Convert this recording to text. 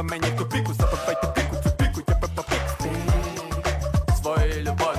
Тебе мені копіку, запивайте піку, цю піку, я пепа пік любові